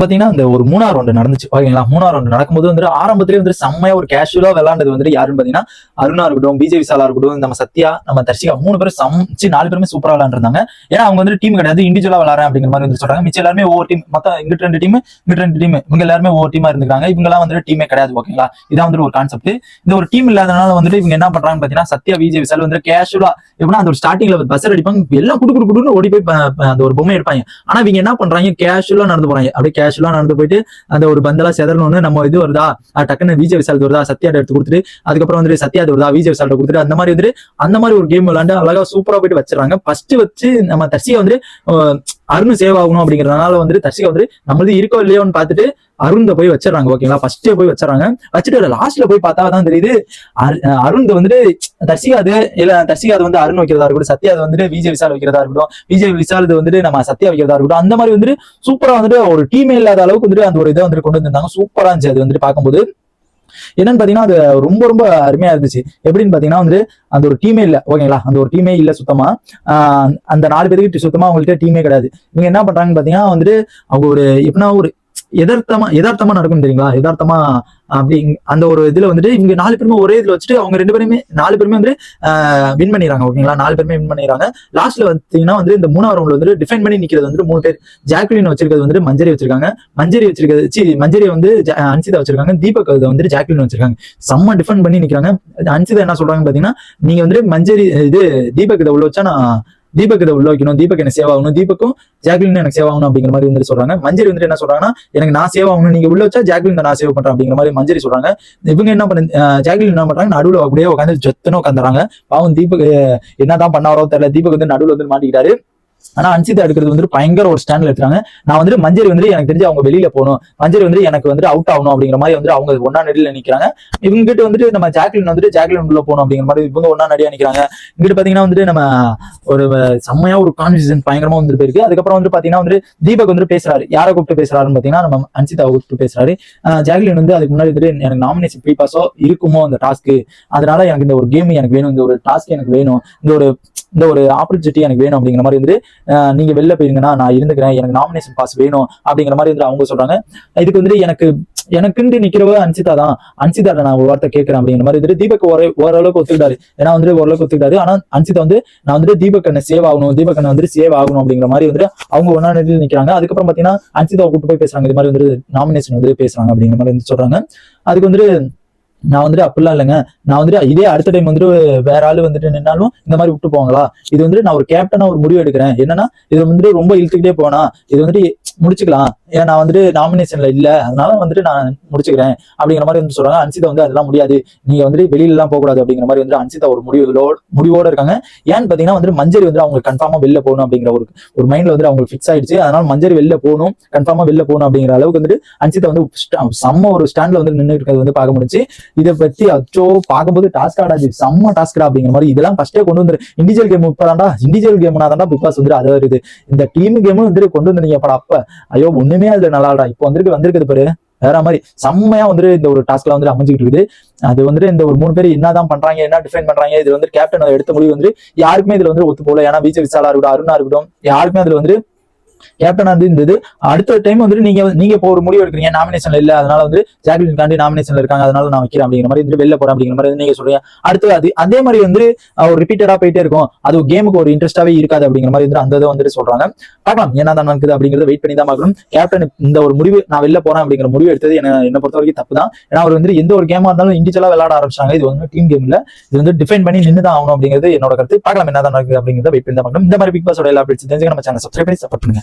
பாத்தீங்கன்னா அந்த ஒரு மூணார் ரவுண்டு நடந்துச்சு. ஓகேங்களா? மூணார் ரவுண்டு நடக்கும்போது வந்து ஆரம்பத்திலேயே வந்து செம்மையா ஒரு கேஷுவலா விளாண்டது வந்துட்டு யாருன்னு பாத்தீங்கன்னா அருணா இருக்கட்டும் பிஜே விசாலா இருக்கட்டும் நம்ம சத்யா நம்ம தர்ஷிகா மூணு பேரும் சமைச்சு நாலு பேருமே சூப்பரா விளாண்டுருந்தாங்க ஏன்னா அவங்க வந்து டீம் கிடையாது. இண்டிவிஜுவலா விளாட்றேன் அப்படிங்கிற மாதிரி வந்து சொல்றாங்க. மிச்சம் எல்லாருமே ஒவ்வொரு டீம் மொத்தம் இங்கிட்ட ரெண்டு டீம் இங்கிட்ட ரெண்டு டீம் இவங்க எல்லாருமே ஒவ்வொரு டீமா இருந்துக்காங்க இவங்க எல்லாம் வந்து டீமே கிடையாது ஓகேங்களா? இதான் வந்துட்டு ஒரு கான்செப்ட் இந்த ஒரு டீம் இல்லாதனால வந்துட்டு இவங்க என்ன பண்றாங்கன்னு பாத்தீங்கன்னா சத்யா விஜய் விசால் வந்து கேஷுவலா எப்படின்னா அந்த ஒரு ஸ்டார்டிங்ல பஸ் அடிப்பாங்க. எல்லாம் குடு குடு குடுன்னு ஓடி போய் அந்த ஒரு பொம்மை எடுப்பாங்க. ஆனா இவங்க என்ன பண்றாங்க? கேஷுவலா நடந்து போறாங்க. அப்படியே கேஷுவலா நடந்து போயிட்டு அந்த ஒரு பந்தலா செதறணும்னு நம்ம இது வருதா? டக்குன்னு விஜய் விசால் வருதா? சத்யா எடுத்து கொடுத்துட்டு அதுக்கப்புறம் வந்து சத்யா வருதா? விஜய் விசால் கொடுத்துட்டு அந்த மாதிரி வந்துட்டு அந்த மாதிரி ஒரு கேம் விளாண்டு அழகா சூப்பரா போயிட்டு வச்சிடறாங்க. ஃபர்ஸ்ட் வச்சு நம்ம தர்ஷிகா வந்து அருண் சேவ் ஆகணும் அப்படிங்கறதுனால வந்து தர்ஷிகா வந்து நம்மளது இருக்கோ இல்லையோன்னு பார்த்துட்டு அருந்த போய் வச்சிடறாங்க ஓகேங்களா ஃபர்ஸ்டே போய் வச்சிடறாங்க. வச்சுட்டு லாஸ்ட்ல போய் பார்த்தா தான் தெரியுது அரு- வந்துட்டு தர்சிகாது இல்ல தர்சிகாது வந்து அருண் வைக்கிறதா இருக்கட்டும் சத்யா அது வந்துட்டு விஜய் விசால் வைக்கிறதா இருக்கட்டும் விஜய் விசால் இது வந்துட்டு நம்ம சத்யா வைக்கிறதா இருக்கட்டும் அந்த மாதிரி வந்துட்டு சூப்பரா வந்துட்டு ஒரு டீமே இல்லாத அளவுக்கு வந்துட்டு அந்த ஒரு இதை வந்துட்டு கொண்டு வந்திருந்தாங்க. சூப்பரா இருந்துச்சு அது வந்துட்டு பார்க்கும்போது. என்னன்னு பாத்தீங்கன்னா அது ரொம்ப ரொம்ப அருமையா இருந்துச்சு. எப்படின்னு பாத்தீங்கன்னா வந்து அந்த ஒரு டீமே இல்ல ஓகேங்களா அந்த ஒரு டீமே இல்ல சுத்தமா. அந்த நாலு பேருக்கு சுத்தமா அவங்கள்ட்ட டீமே கிடையாது. இவங்க என்ன பண்றாங்கன்னு பாத்தீங்கன்னா வந்துட்டு அவங்க ஒரு எப்படின்னா ஒரு எதார்த்தமா எதார்த்தமா நடக்கும் தெரியுங்களா? எதார்த்தமா அப்படி அந்த ஒரு இதுல வந்துட்டு இவங்க நாலு பேருமே ஒரே இதுல வச்சுட்டு அவங்க ரெண்டு பேருமே நாலு பேருமே வந்து வின் பண்ணிடுறாங்க. ஓகேங்களா நாலு பேருமே வின் பண்ணிடுறாங்க. லாஸ்ட்ல பார்த்தீங்கன்னா வந்து இந்த மூணாவது ரவுண்ட்ல வந்து டிஃபைன் பண்ணி நிக்கிறது வந்து மூணு பேர். ஜாக்லின் வச்சிருக்கிறது வந்து மஞ்சரி வச்சிருக்காங்க. மஞ்சரி வச்சிருக்கிறது சி மஞ்சரி வந்து அன்சிதா வச்சிருக்காங்க. தீபக் அது வந்து ஜாக்லின் வச்சிருக்காங்க. செம்ம டிஃபெண்ட் பண்ணி நிக்கிறாங்க. அன்சிதா என்ன சொல்றாங்க பாத்தீங்கன்னா நீங்க வந்து மஞ்சரி இது தீபக் இதை உள்ள வச்சா நான் தீபக் இதை உள்ள வைக்கணும் தீபக் எனக்கு சேவ் ஆகணும் தீபக்கும் ஜாக்லின் எனக்கு சேவ் ஆகணும் அப்படிங்கிற மாதிரி வந்துட்டு சொல்றாங்க. மஞ்சரி வந்துட்டு என்ன சொல்றாங்கன்னா எனக்கு நான் சேவ் ஆகணும் நீங்க உள்ள வச்சா ஜாக்லின் நான் சேவ் பண்றேன் அப்படிங்கிற மாதிரி மஞ்சரி சொல்றாங்க. இவங்க என்ன பண்ண ஜாக்லின் என்ன பண்றாங்க நடுவில் அப்படியே உட்காந்து ஜொத்தன உட்காந்துறாங்க பாவம் தீபக் என்னதான் பண்ணாரோ தெரியல. தீபக் வந்து நடுவுல வந்து மாட்டிக்கிட்டாரு. ஆனா அன்சிதா எடுக்கிறது வந்து பயங்கர ஒரு ஸ்டாண்ட்ல எடுத்தாங்க நான் வந்து மஞ்சரி வந்து எனக்கு தெரிஞ்சு அவங்க வெளியில போகணும். மஞ்சரி வந்து எனக்கு வந்து அவுட் ஆகணும் அப்படிங்கிற மாதிரி வந்து அவங்க ஒன்னா நடில நிக்கிறாங்க. இவங்க கிட்ட வந்துட்டு நம்ம ஜாக்லின் வந்துட்டு ஜாக்லின் உள்ள போகணும் அப்படிங்கிற மாதிரி இவங்க ஒன்னா நடியா நிக்கிறாங்க. இங்கிட்ட பாத்தீங்கன்னா வந்துட்டு நம்ம ஒரு செம்மையா ஒரு கான்ஃபிடன்ஸ் பயங்கரமா வந்துட்டு போயிருக்கு. அதுக்கப்புறம் வந்து பாத்தீங்கன்னா வந்து தீபக் வந்து பேசுறாரு. யாரை கூப்பிட்டு பேசுறாருன்னு பாத்தீங்கன்னா நம்ம அன்சிதாவை கூப்பிட்டு பேசுறாரு. ஜாக்லின் வந்து அதுக்கு முன்னாடி வந்துட்டு எனக்கு நாமினேஷன் ப்ரீ பாஸோ இருக்குமோ அந்த டாஸ்க்கு அதனால எனக்கு இந்த ஒரு கேம் எனக்கு வேணும். இந்த ஒரு டாஸ்க் எனக்கு வேணும். இந்த ஒரு இந்த ஒரு ஆப்பர்ச்சுனிட்டி எனக்கு வேணும் அப்படிங்கிற மாதிரி வந்து நீங்க வெளில போயிருங்கன்னா நான் இருந்துக்கிறேன் எனக்கு நாமினேஷன் பாஸ் வேணும் அப்படிங்கிற மாதிரி வந்து அவங்க சொல்றாங்க. இதுக்கு வந்துட்டு எனக்கு எனக்குன்னு நிக்கிறவ அன்சிதா தான். அன்சிதா நான் ஒரு வார்த்தை கேட்கிறேன் அப்படிங்கிற மாதிரி வந்துட்டு தீபக் ஒரே ஓரளவுக்கு ஒத்துக்கிட்டாரு. ஏன்னா வந்துட்டு ஓரளவுக்கு ஒத்துக்கிட்டாரு. ஆனா அன்சிதா வந்து நான் வந்துட்டு தீபக் அண்ணன் சேவ் ஆகணும் தீபக் அண்ணன் வந்துட்டு சேவ் ஆகணும் அப்படிங்கிற மாதிரி வந்துட்டு அவங்க ஒன்னா நிலையில் நிக்கிறாங்க. அதுக்கப்புறம் பாத்தீங்கன்னா அன்சிதா கூட்டு போய் பேசுறாங்க. இது மாதிரி வந்துட்டு நாமினேஷன் வந்து பேசுறாங்க அப்படிங்கிற மாதிரி வந்து சொல்றாங்க. அதுக்கு வந்துட்டு நான் வந்துட்டு அப்படிலாம் இல்லைங்க. நான் வந்துட்டு இதே அடுத்த டைம் வந்துட்டு வேற ஆளு வந்துட்டு நின்னாலும் இந்த மாதிரி விட்டு போவாங்களா? இது வந்துட்டு நான் ஒரு கேப்டனா ஒரு முடிவு எடுக்கிறேன். என்னன்னா இது வந்துட்டு ரொம்ப இழுத்துக்கிட்டே போனா இது வந்துட்டு முடிச்சுக்கலாம். நான் வந்துட்டு நாமினேஷன்ல இல்ல அதனால வந்துட்டு நான் முடிச்சுக்கிறேன் அப்படிங்கிற மாதிரி வந்து சொல்றாங்க. அன்சிதா வந்து அதெல்லாம் முடியாது. நீங்க வந்துட்டு வெளியில எல்லாம் போக கூடாது அப்படிங்கிற மாதிரி வந்து அன்சிதா ஒரு முடிவுகளோட முடிவோட இருக்காங்க. ஏன்னு பாத்தீங்கன்னா வந்துட்டு மஞ்சரி வந்து அவங்க கன்ஃபார்மா வெளில போகணும் அப்படிங்கிற ஒரு ஒரு மைண்ட்ல வந்து அவங்களுக்கு ஃபிக்ஸ் ஆயிடுச்சு. அதனால மஞ்சரி வெளில போகணும் கன்ஃபார்மா வெளில போகணும் அப்படிங்கிற அளவுக்கு வந்துட்டு அன்சிதா வந்து செம்ம ஒரு ஸ்டாண்ட்ல வந்து நின்று இருக்கிறது வந்து பார்க்க முடிச்சு இதை பத்தி அச்சோ பார்க்கும்போது டாஸ்க் ஆடாச்சு செம்ம டாஸ்க்டா அப்படிங்கிற மாதிரி இதெல்லாம் ஃபர்ஸ்டே கொண்டு வந்து இண்டிவிஜுவல் கேம் இப்பதான்டா இண்டிவிஜுவல் கேம்னா தான்டா பிக் பாஸ் வந்து அது வருது. இந்த டீம் கேமும் வந்துட்டு கொண்டு வந்தீங்க அப்படா அப்ப. ஐயோ ஒண்ணுமே அதுல நல்லாடா இப்போ வந்துருக்கு வந்திருக்குது பாரு. வேற மாதிரி. செம்மையா வந்துட்டு இந்த ஒரு டாஸ்க்ல வந்து அமைஞ்சுக்கிட்டு இருக்குது. அது வந்துட்டு இந்த ஒரு மூணு பேர் என்னதான் பண்றாங்க என்ன டிஃபைன் பண்றாங்க இது வந்து கேப்டன் எடுத்த முடிவு வந்து யாருக்குமே இதுல வந்து ஒத்து போகல. ஏன்னா விஜய் விசாலா இருக்கட்டும் அருணா இருக்கட்டும் யாருக்குமே அதுல வந்து கேப்டனா வந்து இருந்தது. அடுத்த டைம் வந்து நீங்க நீங்க இப்போ ஒரு முடிவு எடுக்கிறீங்க. நாமினேஷன்ல இல்ல. அதனால வந்து ஜாக்லின் காண்டி நாமினேஷன்ல இருக்காங்க. அதனால நான் வைக்கிறேன் அப்படிங்கிற மாதிரி வந்து வெளில போறேன் அப்படிங்கிற மாதிரி நீங்க சொல்றீங்க. அடுத்து அது அதே மாதிரி வந்து ஒரு ரிப்பீட்டடா போயிட்டே இருக்கும். அது கேமுக்கு ஒரு இன்ட்ரெஸ்டாவே இருக்காது அப்படிங்கிற மாதிரி வந்து அந்த இதை வந்துட்டு சொல்றாங்க. பார்க்கலாம். என்ன தான் நடக்குது அப்படிங்கறத வெயிட் பண்ணி தான் பார்க்கணும். கேப்டன் இந்த ஒரு முடிவு நான் வெளில போறேன் அப்படிங்கிற முடிவு எடுத்தது என்ன என்ன பொறுத்த வரைக்கும் தப்பு தான். ஏன்னா அவர் வந்து எந்த ஒரு கேமா இருந்தாலும் இண்டிவிஜுவலா விளையாட ஆரம்பிச்சாங்க. இது வந்து டீம் கேம் இல்ல. இது வந்து டிஃபைன் பண்ணி நின்று தான் ஆகணும் அப்படிங்கிறது என்னோட கருத்து. பார்க்கலாம் என்ன தான் நடக்குது அப்படிங்கிறத வெயிட் பண்ணி தான் பார்க்கணும். இந்த மாதிரி பிக் பாஸோட எல்லா அப்டேட்ஸ் தெரிஞ்சுக்க நம்ம சேனல் சப்ஸ்கிரைப் பண்ணி சப்போர்ட் பண்ணுங்க.